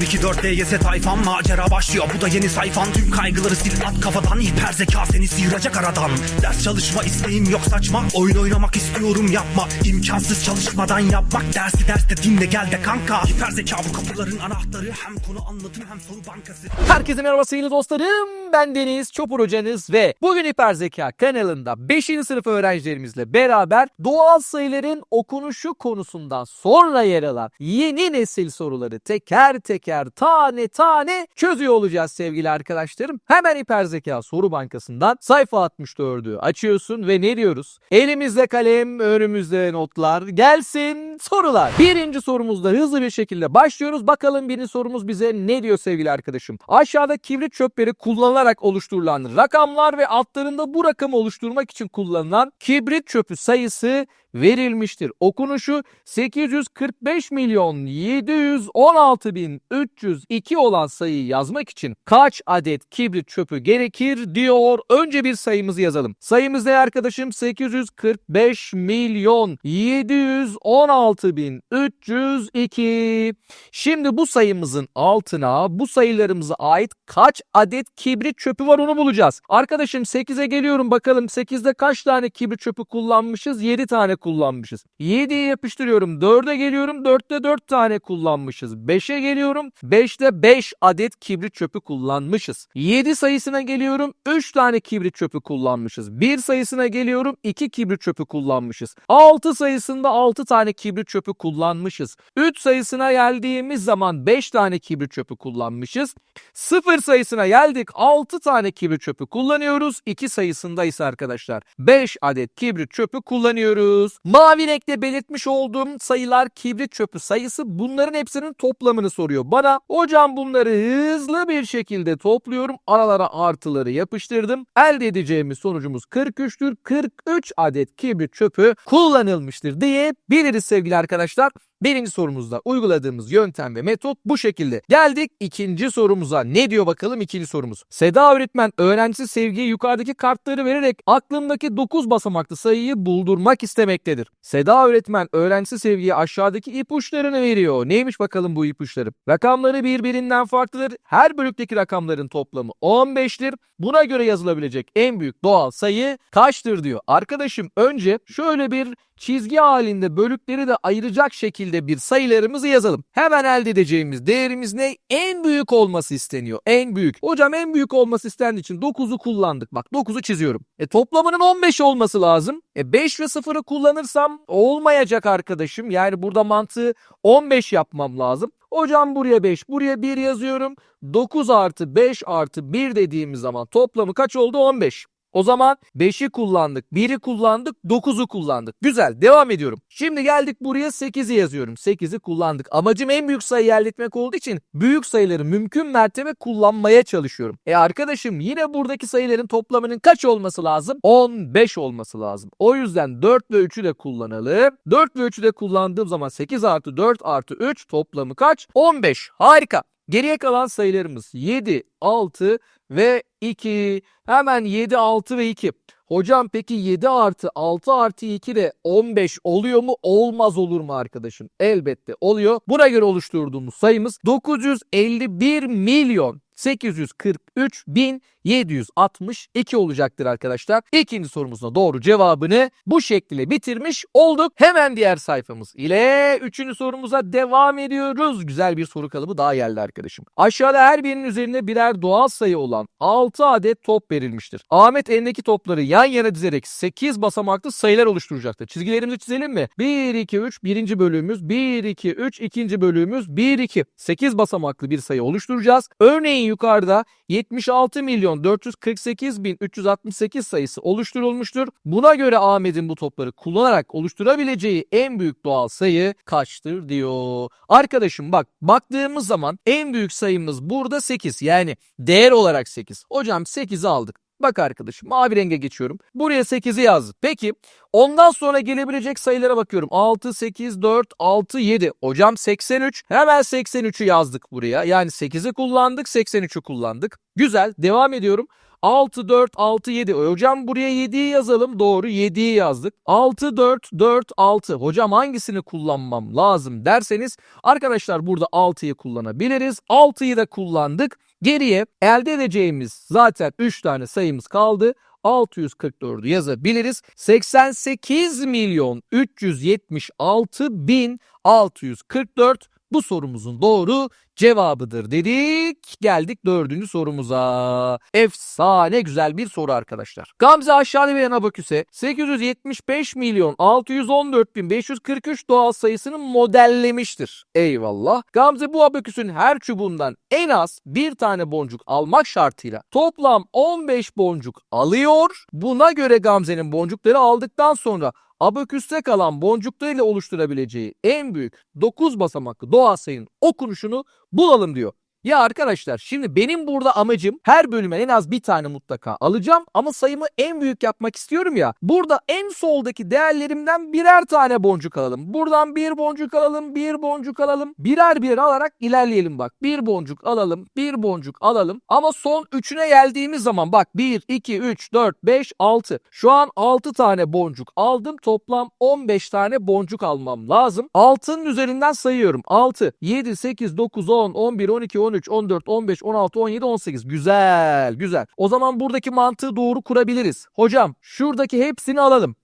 024 DGS tayfan macera başlıyor. Bu da yeni sayfan. Tüm kaygıları sil at kafadan. Hiper zeka seni sıyıracak aradan. Ders çalışma isteğim yok saçma. Oyun oynamak istiyorum yapma. İmkansız çalışmadan yapmak Dersi derste dinle gel de kanka. Hiper zeka bu kapıların anahtarı. Hem konu anlatım hem soru bankası. Herkese merhaba sevgili dostlarım. Ben Deniz Çopur hocanız ve bugün Hiper Zeka kanalında 5. sınıf öğrencilerimizle beraber doğal sayıların okunuşu konusundan sonra yer alan yeni nesil soruları teker teker tane tane çözüyor olacağız sevgili arkadaşlarım. Hemen Hiper Zeka soru bankasından sayfa 64'ü açıyorsun ve ne diyoruz? Elimizde kalem, önümüzde notlar, gelsin sorular. Birinci sorumuzda hızlı bir şekilde başlıyoruz. Bakalım birinci sorumuz bize ne diyor sevgili arkadaşım? Aşağıda kibrit çöpleri kullanılarak oluşturulan rakamlar ve altlarında bu rakamı oluşturmak için kullanılan kibrit çöpü sayısı verilmiştir. Okunuşu 845 milyon 716 bin 302 olan sayıyı yazmak için kaç adet kibrit çöpü gerekir diyor. Önce bir sayımızı yazalım. Sayımız ne arkadaşım? 845 milyon 716 bin 302. Şimdi bu sayımızın altına bu sayılarımıza ait kaç adet kibrit çöpü var onu bulacağız. Arkadaşım 8'e geliyorum bakalım 8'de kaç tane kibrit çöpü kullanmışız? 7 tane kullanmışız. 7'ye yapıştırıyorum. 4'e geliyorum. 4'te 4 tane kullanmışız. 5'e geliyorum. 5'te 5 adet kibrit çöpü kullanmışız. 7 sayısına geliyorum. 3 tane kibrit çöpü kullanmışız. 1 sayısına geliyorum. 2 kibrit çöpü kullanmışız. 6 sayısında 6 tane kibrit çöpü kullanmışız. 3 sayısına geldiğimiz zaman 5 tane kibrit çöpü kullanmışız. 0 sayısına geldik 6 tane kibrit çöpü kullanıyoruz. 2 sayısında ise arkadaşlar 5 adet kibrit çöpü kullanıyoruz. Mavi renkte belirtmiş olduğum sayılar kibrit çöpü sayısı bunların hepsinin toplamını soruyor. Bana hocam bunları hızlı bir şekilde topluyorum. Aralara artıları yapıştırdım. Elde edeceğimiz sonucumuz 43'tür. 43 adet kibrit çöpü kullanılmıştır diye biliriz sevgili arkadaşlar. Birinci sorumuzda uyguladığımız yöntem ve metot bu şekilde. Geldik ikinci sorumuza. Ne diyor bakalım ikinci sorumuz. Seda öğretmen öğrencisi Sevgi'ye yukarıdaki kartları vererek aklındaki 9 basamaklı sayıyı buldurmak istemektedir. Seda öğretmen öğrencisi Sevgi'ye aşağıdaki ipuçlarını veriyor. Neymiş bakalım bu ipuçları? Rakamları birbirinden farklıdır. Her bölükteki rakamların toplamı 15'tir. Buna göre yazılabilecek en büyük doğal sayı kaçtır diyor. Arkadaşım önce şöyle bir çizgi halinde bölükleri de ayıracak şekilde bir sayılarımızı yazalım. Hemen elde edeceğimiz değerimiz ne? En büyük olması isteniyor. En büyük. Hocam en büyük olması istendiği için 9'u kullandık. Bak 9'u çiziyorum. E toplamının 15 olması lazım. E 5 ve 0'ı kullanırsam olmayacak arkadaşım. Yani burada mantığı 15 yapmam lazım. Hocam buraya 5, buraya 1 yazıyorum. 9 artı 5 artı 1 dediğimiz zaman toplamı kaç oldu? 15. O zaman 5'i kullandık, 1'i kullandık, 9'u kullandık. Güzel devam ediyorum. Şimdi geldik buraya 8'i yazıyorum. 8'i kullandık. Amacım en büyük sayıyı elde etmek olduğu için büyük sayıları mümkün mertebe kullanmaya çalışıyorum. E arkadaşım yine buradaki sayıların toplamının kaç olması lazım? 15 olması lazım. O yüzden 4 ve 3'ü de kullanalım. 4 ve 3'ü de kullandığım zaman 8 artı 4 artı 3 toplamı kaç? 15. Harika. Geriye kalan sayılarımız 7, 6 ve 2. Hemen 7, 6 ve 2. Hocam peki 7 artı 6 artı 2 de 15 oluyor mu? Olmaz olur mu arkadaşım? Elbette oluyor. Buna göre oluşturduğumuz sayımız 951 milyon 840 3762 olacaktır arkadaşlar. İkinci sorumuzun doğru cevabını bu şekilde bitirmiş olduk. Hemen diğer sayfamız ile üçüncü sorumuza devam ediyoruz. Güzel bir soru kalıbı daha geldi arkadaşım. Aşağıda her birinin üzerinde birer doğal sayı olan 6 adet top verilmiştir. Ahmet elindeki topları yan yana dizerek 8 basamaklı sayılar oluşturacaktır. Çizgilerimizi çizelim mi? 1, 2, 3 birinci bölüğümüz, 1, 2, 3 ikinci bölüğümüz, 1, 2. 8 basamaklı bir sayı oluşturacağız. Örneğin yukarıda 7 76 milyon 448 bin 368 sayısı oluşturulmuştur. Buna göre Ahmet'in bu topları kullanarak oluşturabileceği en büyük doğal sayı kaçtır diyor. Arkadaşım bak baktığımız zaman en büyük sayımız burada 8 yani değer olarak 8. Hocam 8'i aldık. Bak arkadaşım mavi renge geçiyorum. Buraya 8'i yazdık. Peki ondan sonra gelebilecek sayılara bakıyorum. 6, 8, 4, 6, 7. Hocam 83. Hemen 83'ü yazdık buraya. Yani 8'i kullandık 83'ü kullandık. Güzel devam ediyorum. 6, 4, 6, 7. Hocam buraya 7'yi yazalım. Doğru 7'yi yazdık. 6, 4, 4, 6. Hocam hangisini kullanmam lazım derseniz arkadaşlar burada 6'yı kullanabiliriz. 6'yı da kullandık. Geriye elde edeceğimiz zaten 3 tane sayımız kaldı. 644'ü yazabiliriz. 88 milyon 376 bin 644 bu sorumuzun doğru cevabıdır dedik. Geldik dördüncü sorumuza. Efsane güzel bir soru arkadaşlar. Gamze aşağıda verilen abaküse 875 milyon 614 bin 543 doğal sayısını modellemiştir. Eyvallah. Gamze bu abaküsün her çubuğundan en az bir tane boncuk almak şartıyla toplam 15 boncuk alıyor. Buna göre Gamze'nin boncukları aldıktan sonra abaküste kalan boncuklarıyla oluşturabileceği en büyük 9 basamaklı doğal okunuşunu bulalım diyor. Ya arkadaşlar şimdi benim burada amacım her bölüme en az bir tane mutlaka alacağım ama sayımı en büyük yapmak istiyorum ya. Burada en soldaki değerlerimden birer tane boncuk alalım. Buradan bir boncuk alalım, bir boncuk alalım. Birer birer alarak ilerleyelim bak. Bir boncuk alalım, bir boncuk alalım. Ama son üçüne geldiğimiz zaman bak 1, 2, 3, 4, 5, 6. Şu an 6 tane boncuk aldım. Toplam 15 tane boncuk almam lazım. 6'nın üzerinden sayıyorum. 6, 7, 8, 9, 10, 11, 12, 13, 14, 15, 16, 17, 18. Güzel, güzel. O zaman buradaki mantığı doğru kurabiliriz. Hocam şuradaki hepsini alalım.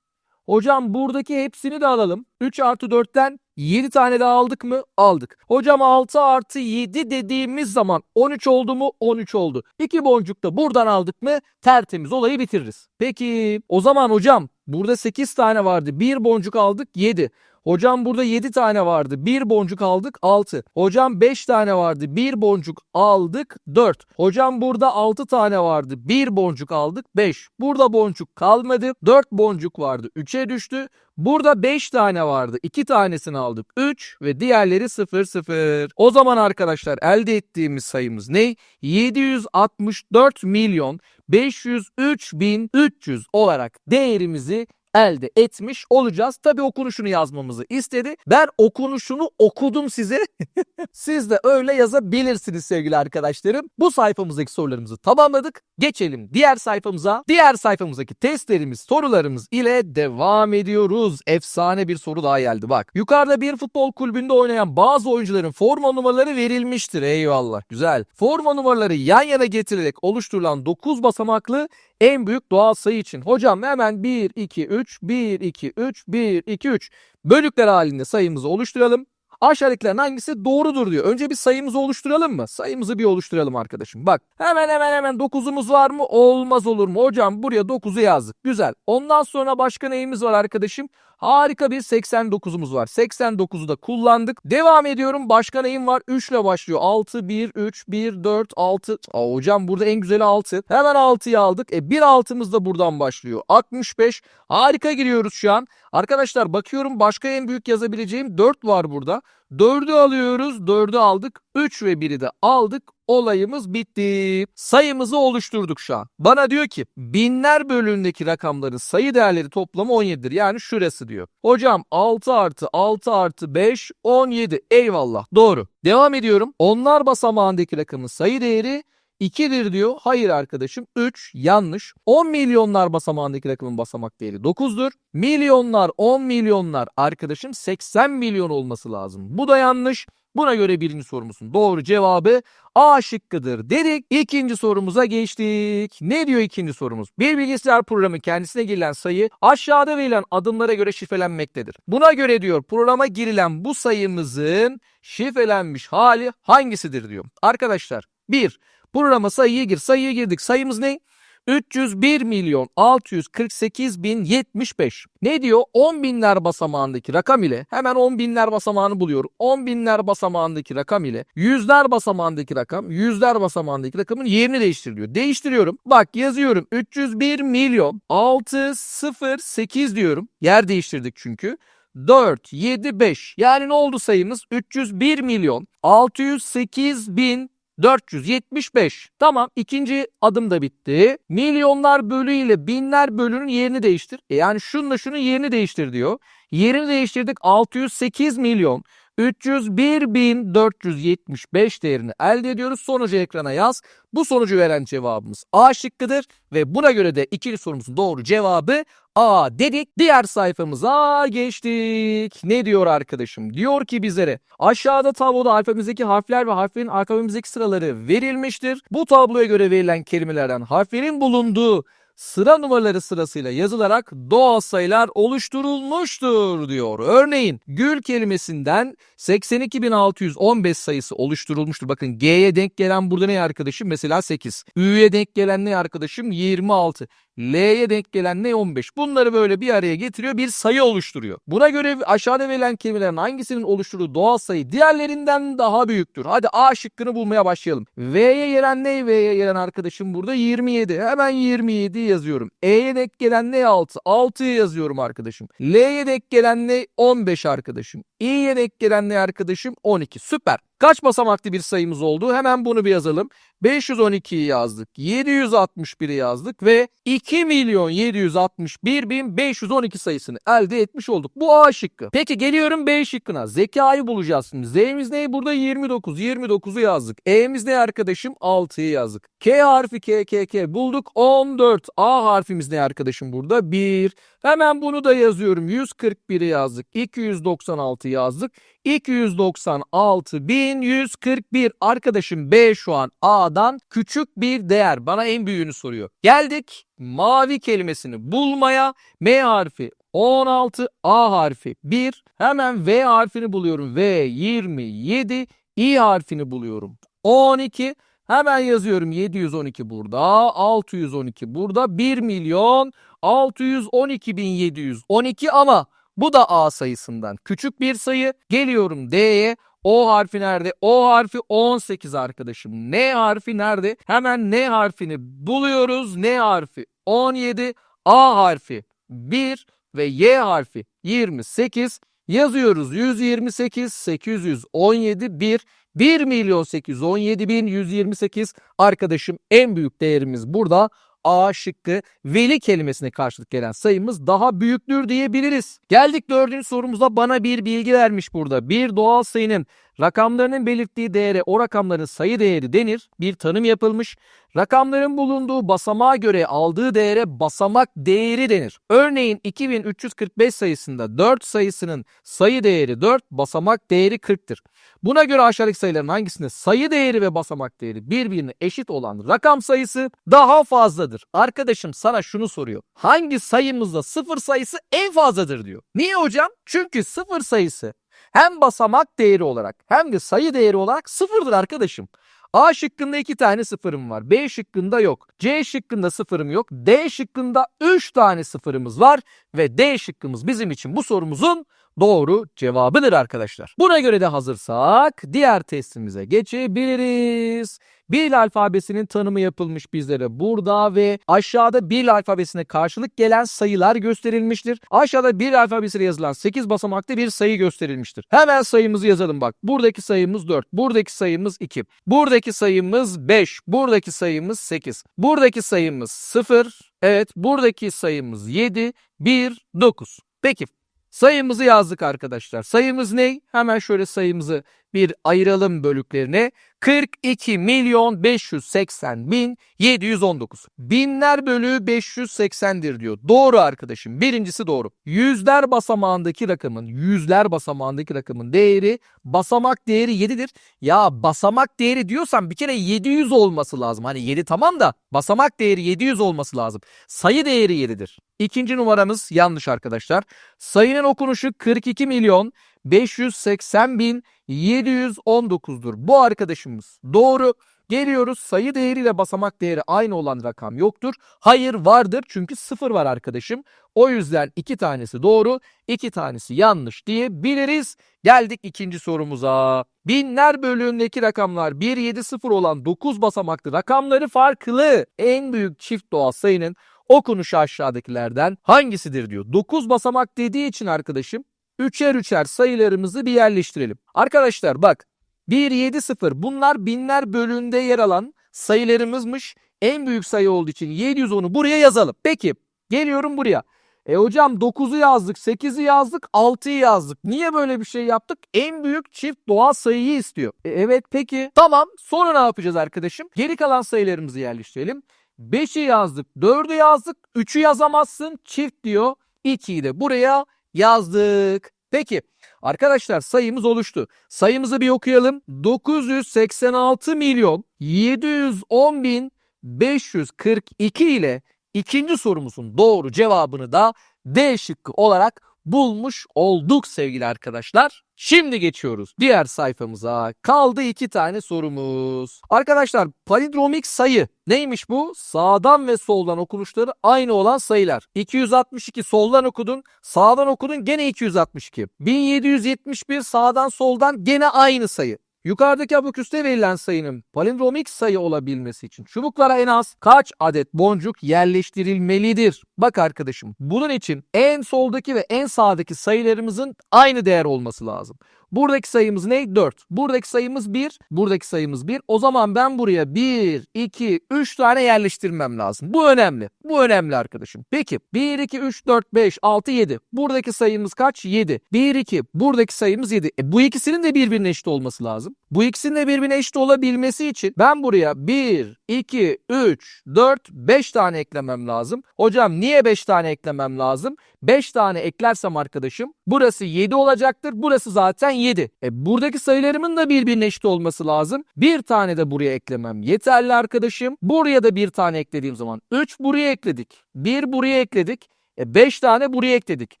Hocam buradaki hepsini de alalım. 3 artı 4'ten 7 tane daha aldık mı? Aldık. Hocam 6 artı 7 dediğimiz zaman 13 oldu mu? 13 oldu. 2 boncuk da buradan aldık mı? Tertemiz olayı bitiririz. Peki o zaman hocam burada 8 tane vardı. 1 boncuk aldık 7. Hocam burada 7 tane vardı. 1 boncuk aldık 6. Hocam 5 tane vardı. 1 boncuk aldık 4. Hocam burada 6 tane vardı. 1 boncuk aldık 5. Burada boncuk kalmadı. 4 boncuk vardı. 3'e düştü. Burada 5 tane vardı. 2 tanesini aldık. 3 ve diğerleri 0 0. O zaman arkadaşlar elde ettiğimiz sayımız ne? 764 milyon 503 bin 300 olarak değerimizi elde etmiş olacağız. Tabii okunuşunu yazmamızı istedi. Ben okunuşunu okudum size. Siz de öyle yazabilirsiniz sevgili arkadaşlarım. Bu sayfamızdaki sorularımızı tamamladık. Geçelim diğer sayfamıza. Diğer sayfamızdaki testlerimiz, sorularımız ile devam ediyoruz. Efsane bir soru daha geldi bak. Yukarıda bir futbol kulübünde oynayan bazı oyuncuların forma numaraları verilmiştir. Eyvallah güzel. Forma numaraları yan yana getirilerek oluşturulan 9 basamaklı en büyük doğal sayı için. Hocam hemen 1, 2, 3, 1, 2, 3, 1, 2, 3 bölükler halinde sayımızı oluşturalım. Aşağıdakilerin hangisi doğrudur diyor. Önce bir sayımızı oluşturalım mı? Sayımızı bir oluşturalım arkadaşım. Bak hemen hemen hemen 9'umuz var mı? Olmaz olur mu? Hocam buraya 9'u yazdık. Güzel. Ondan sonra başka neyimiz var arkadaşım? Harika bir 89'umuz var. 89'u da kullandık. Devam ediyorum. Başka neyim var? 3 ile başlıyor. 6, 1, 3, 1, 4, 6. Aa, hocam burada en güzeli 6. Hemen 6'yı aldık. E 1 altımız da buradan başlıyor. 65. Harika giriyoruz şu an. Arkadaşlar bakıyorum başka en büyük yazabileceğim 4 var burada. 4'ü alıyoruz. 4'ü aldık. 3 ve 1'i de aldık. Olayımız bitti. Sayımızı oluşturduk şu an. Bana diyor ki binler bölümündeki rakamların sayı değerleri toplamı 17'dir. Yani şurası diyor. Hocam 6 artı 6 artı 5 17. Eyvallah. Doğru. Devam ediyorum. Onlar basamağındaki rakamın sayı değeri 2'dir diyor. Hayır arkadaşım 3 yanlış. 10 milyonlar basamağındaki rakamın basamak değeri 9'dur. Milyonlar 10 milyonlar arkadaşım 80 milyon olması lazım. Bu da yanlış. Buna göre birinci sorumuzun doğru cevabı A şıkkıdır dedik. İkinci sorumuza geçtik. Ne diyor ikinci sorumuz? Bir bilgisayar programı kendisine girilen sayı aşağıda verilen adımlara göre şifrelenmektedir. Buna göre diyor programa girilen bu sayımızın şifrelenmiş hali hangisidir diyor. Arkadaşlar 1. Programa sayıyı gir. Sayıyı girdik. Sayımız ne? 301 milyon 648 bin 75. Ne diyor? 10 binler basamağındaki rakam ile hemen 10 binler basamağını buluyor. 10 binler basamağındaki rakam ile yüzler basamağındaki rakam yüzler basamağındaki rakamın yerini değiştiriliyor. Değiştiriyorum. Bak yazıyorum 301 milyon 608 diyorum. Yer değiştirdik çünkü. 4, 7, 5. Yani ne oldu sayımız? 301 milyon 608 bin 475. Tamam ikinci adım da bitti. Milyonlar bölü ile binler bölünün yerini değiştir. E yani şununla şunun yerini değiştir diyor. Yerini değiştirdik 608 milyon 301.475 değerini elde ediyoruz. Sonucu ekrana yaz. Bu sonucu veren cevabımız A şıkkıdır ve buna göre de ikili sorumuzun doğru cevabı A dedik. Diğer sayfamıza geçtik. Ne diyor arkadaşım? Diyor ki bizlere aşağıda tabloda alfabemizdeki harfler ve harflerin alfabemizdeki sıraları verilmiştir. Bu tabloya göre verilen kelimelerden harflerin bulunduğu sıra numaraları sırasıyla yazılarak doğal sayılar oluşturulmuştur diyor. Örneğin gül kelimesinden 82.615 sayısı oluşturulmuştur. Bakın G'ye denk gelen burada ne arkadaşım? Mesela 8. Ü'ye denk gelen ne arkadaşım? 26. L'ye denk gelen ne 15. Bunları böyle bir araya getiriyor bir sayı oluşturuyor. Buna göre aşağıda verilen kelimelerin hangisinin oluşturduğu doğal sayı diğerlerinden daha büyüktür. Hadi A şıkkını bulmaya başlayalım. V'ye gelen ne V'ye gelen arkadaşım burada 27. Hemen 27 yazıyorum. E'ye denk gelen ne 6? 6'yı yazıyorum arkadaşım. L'ye denk gelen ne 15 arkadaşım. İ'ye denk gelen ne arkadaşım 12. Süper. Kaç basamaklı bir sayımız oldu? Hemen bunu bir yazalım. 512'yi yazdık. 761'i yazdık ve 2 milyon 761 bin 512 sayısını elde etmiş olduk. Bu A şıkkı. Peki geliyorum B şıkkına. Zekayı bulacağız şimdi. Z'miz ne? Burada 29. 29'u yazdık. E'miz ne arkadaşım? 6'yı yazdık. K harfi K, K, K bulduk. 14. A harfimiz ne arkadaşım burada? 1. Hemen bunu da yazıyorum. 141'i yazdık. 296 yazdık. 296.141 arkadaşım B şu an A'dan küçük bir değer. Bana en büyüğünü soruyor. Geldik mavi kelimesini bulmaya. M harfi 16, A harfi 1. Hemen V harfini buluyorum. V 27, İ harfini buluyorum. 12. Hemen yazıyorum 712 burada, 612 burada, 1 milyon 612.712 ama bu da A sayısından küçük bir sayı. Geliyorum D'ye. O harfi nerede? O harfi 18 arkadaşım. N harfi nerede? Hemen N harfini buluyoruz. N harfi 17, A harfi 1 ve Y harfi 28. Yazıyoruz 128, 817, 1. 1 milyon 817 bin 128 arkadaşım en büyük değerimiz burada. A şıkkı veli kelimesine karşılık gelen sayımız daha büyüktür diyebiliriz. Geldik dördüncü sorumuza bana bir bilgi vermiş burada. Bir doğal sayının rakamlarının belirttiği değere o rakamların sayı değeri denir. Bir tanım yapılmış. Rakamların bulunduğu basamağa göre aldığı değere basamak değeri denir. Örneğin 2345 sayısında 4 sayısının sayı değeri 4, basamak değeri 40'tır. Buna göre aşağıdaki sayıların hangisinde sayı değeri ve basamak değeri birbirine eşit olan rakam sayısı daha fazladır? Arkadaşım sana şunu soruyor. Hangi sayımızda sıfır sayısı en fazladır diyor. Niye hocam? Çünkü sıfır sayısı hem basamak değeri olarak hem de sayı değeri olarak sıfırdır arkadaşım. A şıkkında iki tane sıfırım var. B şıkkında yok. C şıkkında sıfırım yok. D şıkkında 3 tane sıfırımız var. Ve D şıkkımız bizim için bu sorumuzun doğru cevabıdır arkadaşlar. Buna göre de hazırsak diğer testimize geçebiliriz. Bil alfabesinin tanımı yapılmış bizlere burada ve aşağıda Bil alfabesine karşılık gelen sayılar gösterilmiştir. Aşağıda Bil alfabesiyle yazılan 8 basamaklı bir sayı gösterilmiştir. Hemen sayımızı yazalım bak. Buradaki sayımız 4, buradaki sayımız 2, buradaki sayımız 5, buradaki sayımız 8, buradaki sayımız 0, evet buradaki sayımız 7, 1, 9. Peki Sayımızı yazdık arkadaşlar. Sayımız ne? Hemen şöyle sayımızı bir ayıralım bölüklerine. 42 milyon 580 bin 719. Binler bölü 580'dir diyor. Doğru arkadaşım. Birincisi doğru. Yüzler basamağındaki rakamın, yüzler basamağındaki rakamın değeri basamak değeri 7'dir. Ya basamak değeri diyorsan bir kere 700 olması lazım. Hani 7 tamam da basamak değeri 700 olması lazım. Sayı değeri 7'dir. İkinci numaramız yanlış arkadaşlar. Sayının okunuşu 42 milyon 580 bin 719'dur. Bu arkadaşımız doğru. Geliyoruz sayı değeriyle basamak değeri aynı olan rakam yoktur. Hayır vardır çünkü sıfır var arkadaşım. O yüzden iki tanesi doğru, iki tanesi yanlış diyebiliriz. Geldik ikinci sorumuza. Binler bölüğündeki rakamlar 1, 7, 0 olan 9 basamaklı rakamları farklı. En büyük çift doğal sayının okunuşu aşağıdakilerden hangisidir diyor. 9 basamak dediği için arkadaşım üçer üçer sayılarımızı bir yerleştirelim. Arkadaşlar bak 1, 7, 0 bunlar binler bölüğünde yer alan sayılarımızmış. En büyük sayı olduğu için 710'u buraya yazalım. Peki geliyorum buraya. E hocam 9'u yazdık, 8'i yazdık, 6'yı yazdık. Niye böyle bir şey yaptık? En büyük çift doğal sayıyı istiyor. E, evet peki. Tamam sonra ne yapacağız arkadaşım? Geri kalan sayılarımızı yerleştirelim. 5'i yazdık, 4'ü yazdık, 3'ü yazamazsın çift diyor. 2'yi de buraya yazdık. Peki arkadaşlar sayımız oluştu. Sayımızı bir okuyalım. 986 milyon 710 bin 542 ile ikinci sorumuzun doğru cevabını da D şıkkı olarak bulmuş olduk sevgili arkadaşlar. Şimdi geçiyoruz diğer sayfamıza. Kaldı iki tane sorumuz. Arkadaşlar palindromik sayı neymiş bu? Sağdan ve soldan okunuşları aynı olan sayılar. 262 soldan okudun, sağdan okudun gene 262. 1771 sağdan soldan gene aynı sayı. Yukarıdaki abaküste verilen sayının palindromik sayı olabilmesi için çubuklara en az kaç adet boncuk yerleştirilmelidir? Bak arkadaşım bunun için en soldaki ve en sağdaki sayılarımızın aynı değer olması lazım. Buradaki sayımız ne? 4. Buradaki sayımız 1. Buradaki sayımız 1. O zaman ben buraya 1, 2, 3 tane yerleştirmem lazım. Bu önemli. Bu önemli arkadaşım. Peki 1, 2, 3, 4, 5, 6, 7. Buradaki sayımız kaç? 7. 1, 2. Buradaki sayımız 7. E, bu ikisinin de birbirine eşit olması lazım. Bu ikisinin de birbirine eşit olabilmesi için ben buraya 1, 2, 3, 4, 5 tane eklemem lazım. Hocam niye 5 tane eklemem lazım? 5 tane eklersem arkadaşım burası 7 olacaktır. Burası zaten 7. E buradaki sayılarımın da birbirine eşit olması lazım. Bir tane de buraya eklemem yeterli arkadaşım. Buraya da bir tane eklediğim zaman 3 buraya ekledik. 1 buraya ekledik. E 5 tane buraya ekledik.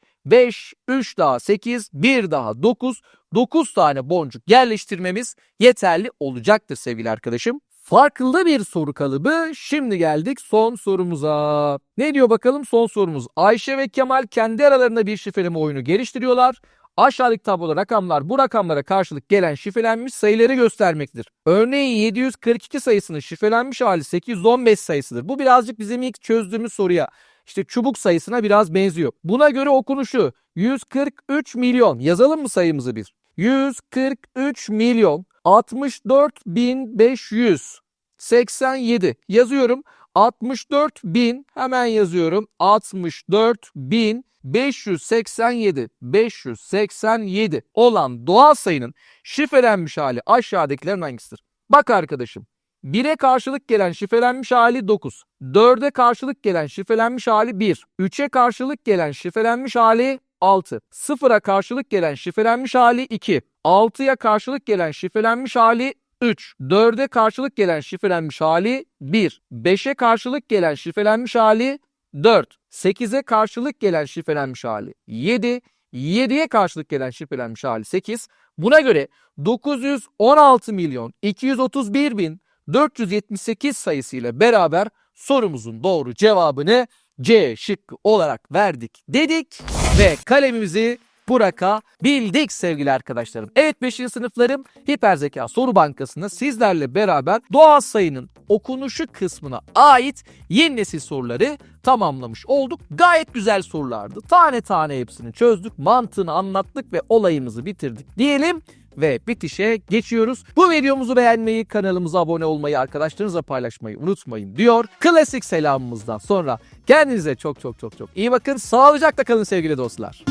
5, 3 daha 8, 1 daha 9. 9 tane boncuk yerleştirmemiz yeterli olacaktır sevgili arkadaşım. Farklı bir soru kalıbı. Şimdi geldik son sorumuza. Ne diyor bakalım son sorumuz. Ayşe ve Kemal kendi aralarında bir şifreleme oyunu geliştiriyorlar. Aşağıdaki tabloda rakamlar bu rakamlara karşılık gelen şifrelenmiş sayıları göstermektedir. Örneğin 742 sayısının şifrelenmiş hali 815 sayısıdır. Bu birazcık bizim ilk çözdüğümüz soruya işte çubuk sayısına biraz benziyor. Buna göre okunuşu 143 milyon. Yazalım mı sayımızı bir? 143 milyon 64 bin 587 yazıyorum. 64 bin hemen yazıyorum. 64 bin 587 587 olan doğal sayının şifrelenmiş hali aşağıdakilerin hangisidir? Bak arkadaşım 1'e karşılık gelen şifrelenmiş hali 9. 4'e karşılık gelen şifrelenmiş hali 1. 3'e karşılık gelen şifrelenmiş hali 6. 0'a karşılık gelen şifrelenmiş hali 2. 6'ya karşılık gelen şifrelenmiş hali 3. 4'e karşılık gelen şifrelenmiş hali 1. 5'e karşılık gelen şifrelenmiş hali 4. 8'e karşılık gelen şifrelenmiş hali 7. 7'ye karşılık gelen şifrelenmiş hali 8. Buna göre 916 milyon 231 bin 478 sayısıyla beraber sorumuzun doğru cevabını C şıkkı olarak verdik dedik ve kalemimizi bırakabildik sevgili arkadaşlarım. Evet 5. sınıflarım Hiperzeka Soru Bankası'nda sizlerle beraber doğal sayının okunuşu kısmına ait yeni nesil soruları tamamlamış olduk. Gayet güzel sorulardı. Tane tane hepsini çözdük, mantığını anlattık ve olayımızı bitirdik diyelim ve bitişe geçiyoruz. Bu videomuzu beğenmeyi, kanalımıza abone olmayı, arkadaşlarınızla paylaşmayı unutmayın diyor. Klasik selamımızdan sonra kendinize çok çok çok çok iyi bakın. Sağlıcakla kalın sevgili dostlar.